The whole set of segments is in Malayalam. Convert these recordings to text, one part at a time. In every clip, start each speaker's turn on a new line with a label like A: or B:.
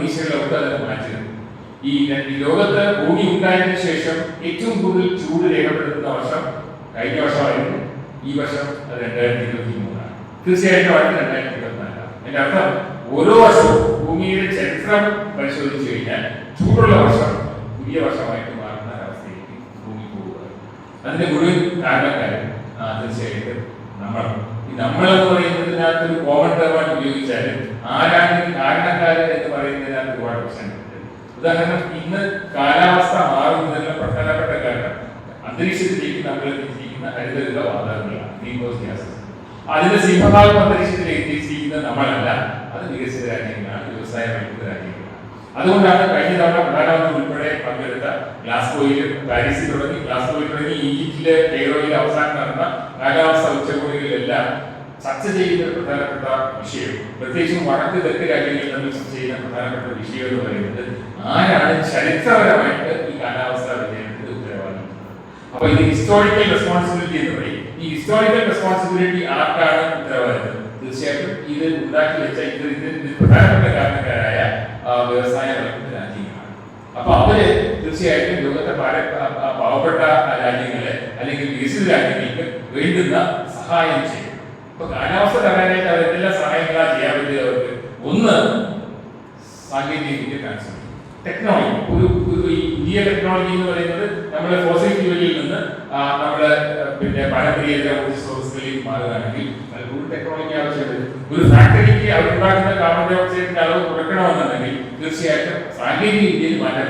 A: പ്രതീക്ഷകളൊക്കെ മാറ്റുന്നത് ഈ ലോകത്ത് ഭൂമി ഉണ്ടായതിനു ശേഷം ഏറ്റവും കൂടുതൽ ചൂട് രേഖപ്പെടുത്തുന്ന വർഷം കഴിഞ്ഞ വർഷമായിരുന്നു. ഈ വർഷം അത് രണ്ടായിരത്തി ഇരുപത്തി മൂന്നാണ് തീർച്ചയായിട്ടും അടുത്ത രണ്ടായിരത്തി ഇരുപത്തിനാലാണ്. എന്റെ അർത്ഥം ഓരോ വർഷവും ഭൂമിയുടെ ചരിത്രം പരിശോധിച്ചു കഴിഞ്ഞാൽ ചൂടുള്ള വർഷം പുതിയ വർഷമായിട്ട് മാറുന്ന അവസ്ഥയിലേക്ക് ഭൂമി പോവുക അതിന്റെ മുഴുവൻ കാരണക്കാരും തീർച്ചയായിട്ടും നമ്മൾ എന്ന് പറയുന്നതിനകത്ത് ഒരു കോമൺ ടേമായിട്ട് ഉപയോഗിച്ചാൽ ആരാണ് കാരണക്കാരൻ എന്ന് പറയുന്നതിനകത്ത് ഒരുപാട് പ്രശ്നങ്ങളുണ്ട് ഉദാഹരണം ഇന്ന് കാലാവസ്ഥ മാറുന്നതിനുള്ള പ്രധാനപ്പെട്ട കാരണം അന്തരീക്ഷത്തിലേക്ക് നമ്മൾ എത്തിച്ചിരിക്കുന്ന ഹരിതവിധ വാതകങ്ങളാണ് അതിന്റെ സിംഹഭാഗം അന്തരീക്ഷത്തിലേക്ക് എത്തിച്ചിരിക്കുന്നത് നമ്മളല്ല അത് വികസിത രാജ്യങ്ങളാണ് വ്യവസായ രാജ്യങ്ങളാണ് അതുകൊണ്ടാണ് കഴിഞ്ഞ തവണ പ്രധാനമന്ത്രി ഉൾപ്പെടെ പങ്കെടുത്ത ഗ്ലാസ്ഗോയിൽ പാരീസിൽ തുടങ്ങി. ഗ്ലാസ്ഗോയിൽ തുടങ്ങി ഈജിപ്തിലെ കെയ്റോയിൽ അവസാനം നടന്ന കാലാവസ്ഥ ഉച്ചകോടികളിലെല്ലാം ചർച്ച ചെയ്യുന്ന പ്രധാനപ്പെട്ട വിഷയം. പ്രത്യേകിച്ചും വടക്ക് തെക്ക് രാജ്യങ്ങളിൽ തമ്മിൽ ചർച്ച ചെയ്യുന്ന പ്രധാനപ്പെട്ട വിഷയം എന്ന് പറയുന്നത് ആരാണ് ചരിത്രപരമായിട്ട് ഈ കാലാവസ്ഥാ വ്യതിയാനത്തിന്റെ ഉത്തരവാദി? അപ്പൊ ഇത് ഹിസ്റ്റോറിക്കൽ റെസ്പോൺസിബിലിറ്റി എന്ന് പറയും. ഈ ഹിസ്റ്റോറിക്കൽ റെസ്പോൺസിബിലിറ്റി ആർക്കാണ് ഉത്തരവാദിത്തം? തീർച്ചയായിട്ടും ഇത് ഉണ്ടാക്കി വെച്ച ഇത് ഇതിന് പ്രധാനപ്പെട്ട കാരണക്കാരായ ആ, വ്യവസായ വൈദ്യുത രാജ്യങ്ങളാണ് അപ്പൊ അവർ തീർച്ചയായിട്ടും ലോകത്തെ പാര- ആ- ആ പാവപ്പെട്ട രാജ്യങ്ങളെ അല്ലെങ്കിൽ വികസിത രാജ്യങ്ങൾക്ക് വേണ്ടുന്ന സഹായം ചെയ്യും. ഇപ്പൊ കാലാവസ്ഥ തകരാനായിട്ട് അവർ എല്ലാ സഹായങ്ങളാ ചെയ്യാൻ പറ്റിയത് അവർക്ക്? ഒന്ന് സാങ്കേതിക ടെക്നോളജി ഒരു പുതിയ ടെക്നോളജി എന്ന് പറയുന്നത് നമ്മുടെ ഫോസിൽ ഫ്യൂവലിൽ നിന്ന് നമ്മുടെ പിന്നെ പാരമ്പര്യ ഊർജ സ്രോതസ്സുകളിലേക്ക് മാറുകയാണെങ്കിൽ ഒരു ടെക്നോളജി ആവശ്യമുണ്ട്. ഒരു ഫാക്ടറിക്ക് അവരുണ്ടാക്കുന്ന കാർബൺ ഡയോക്സൈഡിന്റെ അളവ് കുറയ്ക്കണമെന്നുണ്ടെങ്കിൽ തീർച്ചയായിട്ടും സാങ്കേതിക വിദ്യയിൽ മാറ്റം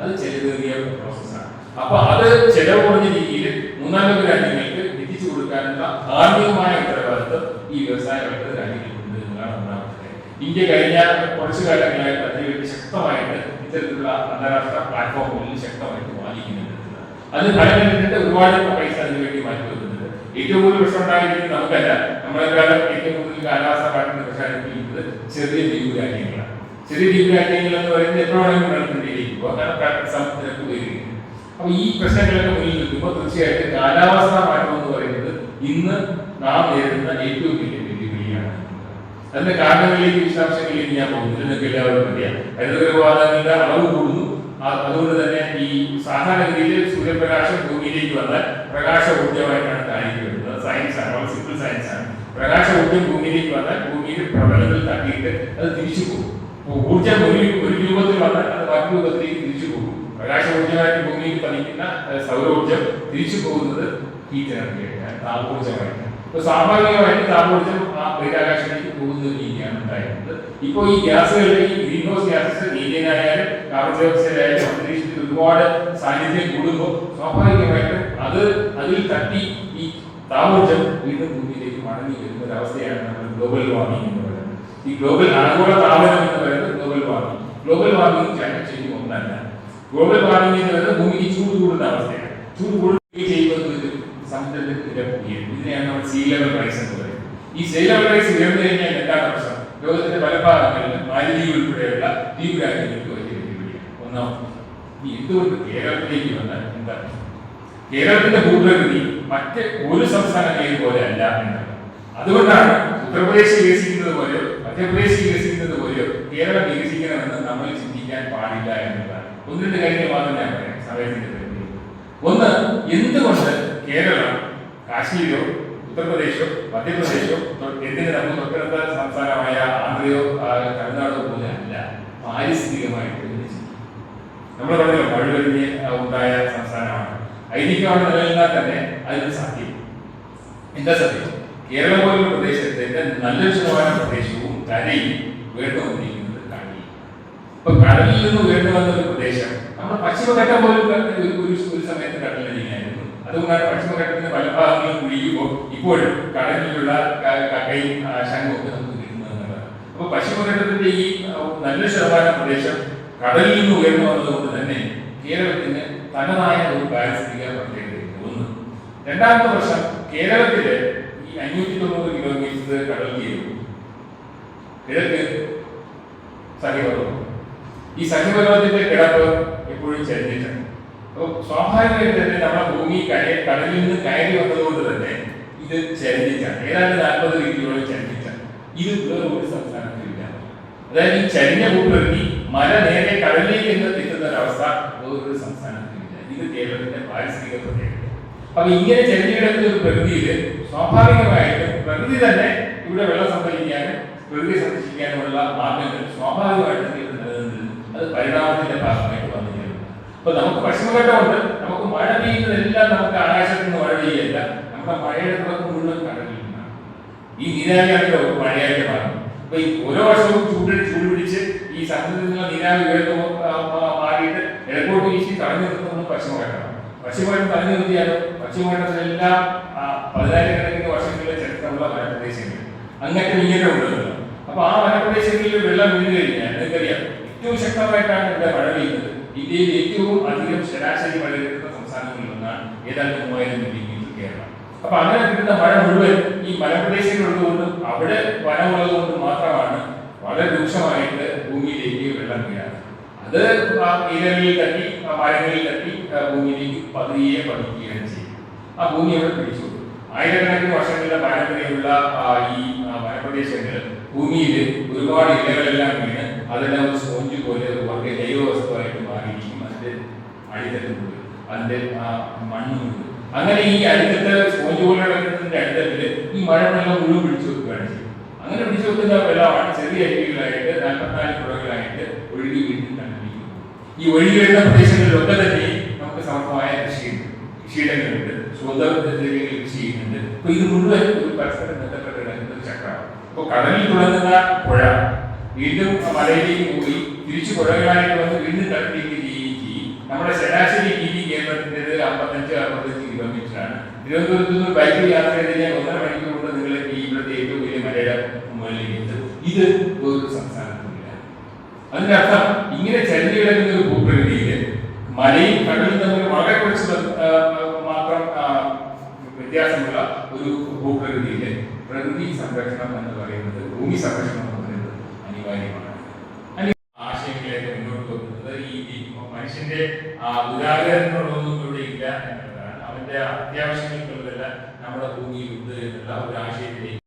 A: അത് ചെലവേറിയ പ്രോസസ്സാണ് അപ്പൊ അത് ചെലവ് കുറഞ്ഞ രീതിയിൽ മൂന്നാം ലോക രാജ്യങ്ങൾക്ക് എത്തിച്ചു കൊടുക്കാനുള്ള ധാർമ്മികമായ ഉത്തരവാദിത്വം ഈ വ്യവസായ വൈദ്യുത രാജ്യങ്ങൾക്കുണ്ട് എന്നതാണ് ഒന്നാമത്തെ ഇന്ത്യ കഴിഞ്ഞ കുറച്ചു കാലങ്ങളായിട്ട് അതിനുവേണ്ടി ശക്തമായിട്ട് ഇത്തരത്തിലുള്ള അന്താരാഷ്ട്ര പ്ലാറ്റ്ഫോമുകളിൽ ശക്തമായിട്ട് വാദിക്കുന്നുണ്ട് അത് ഫലം ഒരുപാട് പൈസ അതിനുവേണ്ടി മാറ്റി വരുന്നുണ്ട് ഏറ്റവും കൂടുതൽ പ്രശ്നം ഉണ്ടായിരിക്കുന്നത് നമുക്കല്ല. നമ്മളെക്കാളും ഏറ്റവും കൂടുതൽ കാലാവസ്ഥ മാറ്റത്തിന് പ്രശ്നം ചെറിയ ദ്വീപ് രാജ്യങ്ങളാണ്. ചെറിയ ദ്വീപ് രാജ്യങ്ങൾ എന്ന് പറയുന്നത് എപ്പോഴും വേണമെങ്കിലും വെള്ളത്തിലേക്ക് പോകും കാരണം സമുദ്രത്തിൽ ഉപയോഗിക്കുന്നത് അപ്പൊ ഈ പ്രശ്നങ്ങളൊക്കെ മുന്നിൽ നിൽക്കുമ്പോൾ തീർച്ചയായിട്ടും കാലാവസ്ഥാ മാറ്റം എന്ന് പറയുന്നത് ഇന്ന് നാം നേരിടുന്ന ഏറ്റവും വലിയ വെല്ലുവിളിയാണ്. അതിന്റെ കാരണങ്ങളിലേക്ക് വിശദാംശങ്ങളിലേക്ക് ഞാൻ പോകുന്നില്ല. നിങ്ങൾക്ക് എല്ലാവർക്കും അറിയാം. ഹരിതഗൃഹവാതകങ്ങളുടെ അളവ് കൂടുന്നു. അതുകൊണ്ട് തന്നെ ഈ സാധാരണഗതിയിൽ സൂര്യപ്രകാശം ഭൂമിയിലേക്ക് വന്നാൽ പ്രകാശ ഊർജമായിട്ടാണ് വരുന്നത്. സയൻസ് ആണ്. വളരെ സിമ്പിൾ സയൻസ് ആണ്. പ്രകാശ ഊർജം ഭൂമിയിലേക്ക് വന്നാൽ ഭൂമിയിലെ പ്രബലങ്ങൾ തട്ടിയിട്ട് അത് തിരിച്ചു പോകും. ഊർജം ഒരു ഒരു രൂപത്തിൽ വന്നാൽ അത് മറ്റു രൂപത്തിലേക്ക് തിരിച്ചു പോകും. പ്രകാശ ഊർജമായിട്ട് ഭൂമിയിൽ പതിക്കുന്ന സൗരോർജം സൗരോർജം തിരിച്ചു പോകുന്നത് ഹീറ്റ് എനർജിയാണ് താപോർജമായിട്ടാണ് അപ്പൊ സ്വാഭാവികമായിട്ട് താപോർജം ആ ബഹിരാകാശത്തേക്ക് പോകുന്ന രീതിയാണ് ഉണ്ടായിരുന്നത്. ഈ ഗ്യാസുകളിലേക്ക് ഗ്രീൻ ഹൗസ് ഗ്യാസസ് മീഥേൻ ആയാലും കാർബൺ ഡൈ ആയാലും അന്തരീക്ഷത്തിൽ ഒരുപാട് സാന്നിധ്യം കൂടുമ്പോൾ സ്വാഭാവികമായിട്ടും അത് അതിൽ തട്ടി ഈ താപോർജം വീണ്ടും ഭൂമിയിലേക്ക് മടങ്ങി വരുന്ന ഒരു അവസ്ഥയാണ് നമ്മൾ ഗ്ലോബൽ വാർമിംഗ് എന്ന് ഈ ഗ്ലോബൽ ആഗോള താപനം എന്ന് പറയുന്നത് global warming global warming climate change ഒന്നല്ല. ഗ്ലോബൽ വാർമിംഗ് എന്ന് പറയുന്നത് ഭൂമിക്ക് ചൂട് കൂടുന്ന അവസ്ഥയാണ്. ചൂട് കൂടുകയും ചെയ്യുന്നത് ഇത് സമുദ്രത്തിന്റെ പുതിയ ഇതിനെയാണ് നമ്മൾ സീ ലെവൽ റൈസ് എന്ന് പറയുന്നത് ഈ സീ ലെവൽ റൈസ് ഉയർന്നു കഴിഞ്ഞാൽ എന്താണ് പ്രശ്നം ലോകത്തിന്റെ പല ഭാഗങ്ങളിലും മാലിദ്വീപ് ഉൾപ്പെടെയുള്ള ദ്വീപ് രാജ്യങ്ങൾക്ക് വലിയ വെല്ലുവിളിയാണ് ഒന്നാമത് ഈ എന്തുകൊണ്ട് കേരളത്തിലേക്ക് വന്നാൽ എന്താണ്? കേരളത്തിന്റെ ഭൂപ്രകൃതി മറ്റ് ഒരു സംസ്ഥാനങ്ങളെയും പോലെ അല്ല എന്നാണ് അതുകൊണ്ടാണ് ഉത്തർപ്രദേശ് വികസിക്കുന്നത് പോലെയോ മധ്യപ്രദേശ് വികസിക്കുന്നത് പോലെ കേരളം വികസിക്കണമെന്ന് നമ്മൾ ചിന്തിക്കാൻ പാടില്ല എന്നുള്ളതാണ്. ഒന്ന് രണ്ട് കാര്യങ്ങൾ മാത്രം ഞാൻ പറയാം സമയത്തിന്റെ ഒന്ന് എന്തുകൊണ്ട് കേരളം കാശ്മീരോ ഉത്തർപ്രദേശോ മധ്യപ്രദേശോ എന്തിന് നമുക്ക് തൊട്ടടുത്ത സംസ്ഥാനമായ ആന്ധ്രയോ തമിഴ്നാടോ പോലെ അല്ല പാരിസ്ഥിതികമായിട്ട് നമ്മൾ പറഞ്ഞല്ലോ മഴവരിഞ്ഞ് ഉണ്ടായ സംസ്ഥാനമാണ്. ഐതിഹ്യമാണ് നിലനിന്നാൽ തന്നെ അതിന് സത്യം. എന്താ സത്യം? കേരളം പോലുള്ള പ്രദേശത്തിന്റെ നല്ലൊരു ശതമാനം പ്രദേശവും കരയും വീണ്ടുവന്നിരിക്കുന്നത് വന്നിരിക്കുന്നത് കടലിൽ ഇപ്പൊ കടലിൽ നിന്ന് വീണ്ടു വന്ന ഒരു പ്രദേശം. നമ്മുടെ പശ്ചിമഘട്ടം പോലും ഒരു ഒരു സമയത്ത് കടലിനടിയിലായിരുന്നു അതുകൊണ്ടാണ് പശ്ചിമഘട്ടത്തിന്റെ പല ഭാഗങ്ങളും കുഴിയുമ്പോൾ ഇപ്പോഴും കടലിലുള്ള കക്കയും ശംഖും ഒക്കെ നമുക്ക് കിട്ടുന്നത് അപ്പൊ പശ്ചിമഘട്ടത്തിന്റെ ഈ നല്ല ശതമാനം പ്രദേശം കടലിൽ നിന്ന് ഉയർന്നു വന്നതുകൊണ്ട് തന്നെ കേരളത്തിന് തനതായ ഒരു പാരിസ്ഥിതിക പ്രത്യേകതയുണ്ട് ഒന്ന് രണ്ടാമത്തെ വർഷം കേരളത്തിലെ ഈ അഞ്ഞൂറ്റി തൊണ്ണൂറ് കിലോമീറ്റർ കടൽ തീരും കിഴക്ക് സഹിപർവതം ഈ സഹിപർവതത്തിന്റെ കിടപ്പ് എപ്പോഴും ചരിഞ്ഞിട്ടുണ്ട് അപ്പോൾ സ്വാഭാവികമായിട്ട് തന്നെ നമ്മുടെ ഭൂമി കര കടലിൽ നിന്ന് കയറി വന്നതുകൊണ്ട് തന്നെ ഇത് ചരിഞ്ഞിട്ടാണ് ഏതാണ്ട് നാൽപ്പത് ഡിഗ്രിയോളം ചരിഞ്ഞിട്ടാണ് ഇത് വേറെ ഒരു സംസ്ഥാനത്തിലില്ല. അതായത് ഈ ചരിഞ്ഞ ഭൂപ്രകൃതി മല നേരെ കടലിലേക്ക് എന്ന് എത്തുന്ന ഒരവസ്ഥ ഒരു സംസ്ഥാനത്തിലില്ല. ഇത് കേരളത്തിന്റെ പാരിസ്ഥിതിക പ്രത്യേകത. അപ്പൊ ഇങ്ങനെ ചെരിഞ്ഞു കിടക്കുന്ന ഒരു പ്രകൃതിയിൽ സ്വാഭാവികമായിട്ടും പ്രകൃതി തന്നെ ഇവിടെ വെള്ളം സംഭരിക്കാനും പ്രകൃതി സംരക്ഷിക്കാനുള്ള മാർഗങ്ങൾ സ്വാഭാവികമായിട്ട് നിലനിന്നിരുന്നു. അത് പരിണാമത്തിന്റെ ഭാഗമായിട്ട് വന്നു അപ്പൊ നമുക്ക് പശ്ചിമഘട്ടമുണ്ട് നമുക്ക് മഴ പെയ്യുന്നതെല്ലാം നമുക്ക് ആകാശത്ത് നിന്ന് മഴ പെയ്യല്ല. നമ്മുടെ മഴയുടെ തുടക്കം മുഴുവൻ കടലിൽ നിന്നാണ്. ഈ നീരാവിയാണല്ലോ മഴയായിട്ട് മാറും അപ്പൊ ഈ ഓരോ വർഷവും ചൂട് ചൂട് പിടിച്ച് ഈ സമുദ്രത്തിൽ നിന്നുള്ള നീരാവി ഉയർന്നു മാറിയിട്ട് ഇടക്കോട്ട് വീശി തടഞ്ഞു നിർത്തുന്നത് പശ്ചിമഘട്ടമാണ്. പശ്ചിമഘട്ടം തടഞ്ഞു നിർത്തിയാലോ പശ്ചിമഘട്ടത്തിലെല്ലാം പതിനായിരക്കണക്കിന് വർഷങ്ങളിലെ ചരിത്രമുള്ള വനപ്രദേശങ്ങൾ അങ്ങനത്തെ ഇങ്ങനെ ഉണ്ടല്ലോ അപ്പൊ ആ വനപ്രദേശങ്ങളിൽ വെള്ളം വീണ് കഴിഞ്ഞാൽ നിങ്ങൾക്കറിയാം ഏറ്റവും ശക്തമായിട്ടാണ് ഇവിടെ മഴ പെയ്യുന്നത്. ഇന്ത്യയിൽ ഏറ്റവും അധികം ശരാശരി മഴ കിട്ടുന്ന സംസ്ഥാനങ്ങളിൽ ഒന്നാണ് ഏതാണ്ട് മൂവായിരം മില്ലിമീറ്റർ കേരളം. അപ്പൊ അങ്ങനെ കിട്ടുന്ന മഴ മുഴുവൻ ഈ മലപ്രദേശങ്ങളുള്ളതുകൊണ്ട് അവിടെ വനമുള്ളത് കൊണ്ട് മാത്രമാണ് വളരെ രൂക്ഷമായിട്ട് ഭൂമിയിലേക്ക് വെള്ളം വീഴാറ്. അത് ആ ഇലകളിൽ തട്ടി ആ മരങ്ങളിൽ തട്ടി ഭൂമിയിലേക്ക് പതിയെ പതിക്കുകയാണ് ചെയ്യുന്നത്. ആ ഭൂമി അവിടെ പിടിച്ചു. ആയിരക്കണക്കിന് വർഷങ്ങളുടെ പാരമ്പര്യമുള്ള ഈ ആ, വനപ്രദേശങ്ങൾ ഭൂമിയിൽ ഒരുപാട് ഇലകളെല്ലാം വീണ് അതെല്ലാം ഒരു സ്പോഞ്ച് പോലെ ഒരു വർഗ ജൈവ വസ്തുവായിട്ട് മാറിയിരിക്കും അതിന്റെ അടിത്തട്ടുണ്ട് അതിന്റെ ആ മണ്ണുമുണ്ട്. അങ്ങനെ ഈ അടുത്തത്തെ സ്പോഞ്ച് പോലെ കിടക്കുന്നതിന്റെ അടിത്തട്ടിൽ ഈ മഴവെള്ളം മുഴുവൻ പിടിച്ചു വെക്കുകയാണ് ചെയ്യും അങ്ങനെ പിടിച്ചു വെക്കുന്ന വെള്ളമാണ് ചെറിയ അരികളായിട്ട് നാൽപ്പത്തിനാല് പുഴകളായിട്ട് ഒഴുകി കണ്ടിരിക്കുന്നത് ഈ ഒഴുകി വരുന്ന പ്രദേശങ്ങളിലൊക്കെ തന്നെ നമുക്ക് സമർത്ഥമായ കൃഷിയുണ്ട്. കൃഷിയിടങ്ങളുണ്ട്. സ്വന്തം കൃഷി ചെയ്യുന്നുണ്ട്. അപ്പൊ ഇത് മുഴുവൻ ഒരു പരസ്പരം അപ്പൊ കടലിൽ തുടങ്ങുന്ന പുഴ വീണ്ടും മലയിലേക്ക് പോയി തിരിച്ചു പുഴകളായിട്ട് വന്ന് വീണ്ടും കടലിലേക്ക് ചെയ്യും. നമ്മുടെ ശരാശരി രീതി കേരളത്തിന്റെത് അമ്പത്തഞ്ച് അറുപത്തഞ്ച് കിലോമീറ്റർ ആണ്. തിരുവനന്തപുരത്ത് നിന്ന് ബൈക്ക് യാത്ര ചെയ്താൽ ഒന്നര മണിക്കൂർ കൊണ്ട് നിങ്ങൾ ഈ ഇവിടുത്തെ ഏറ്റവും വലിയ മലയുടെ മുകളിലേക്ക് ഇത് ഒരു സംസ്ഥാനത്തില്ല അതിന്റെ അർത്ഥം ഇങ്ങനെ ചരിഞ്ഞു കിടക്കുന്ന ഒരു ഭൂപ്രകൃതിയിൽ മലയും കടലും തമ്മിൽ വളരെ കുറച്ച് മാത്രം വ്യത്യാസമുള്ള ഒരു ഭൂപ്രകൃതിയിൽ പ്രകൃതി സംരക്ഷണം എന്ന് പറയുന്നത് ഭൂമി സംരക്ഷണം എന്ന് പറയുന്നത് അനിവാര്യമാണ്. അനി- ആശയങ്ങളെയൊക്കെ മുന്നോട്ട് ഈ ഈ മനുഷ്യന്റെ ആ ഉദാഹരണങ്ങളൊന്നും ഇവിടെ ഇല്ല എന്നുള്ളതാണ്. അവന്റെ അത്യാവശ്യങ്ങൾക്കുള്ളതെല്ലാം നമ്മുടെ ഭൂമിയിൽ ഉണ്ട് എന്നുള്ള ഒരു ആശയത്തിലേക്ക്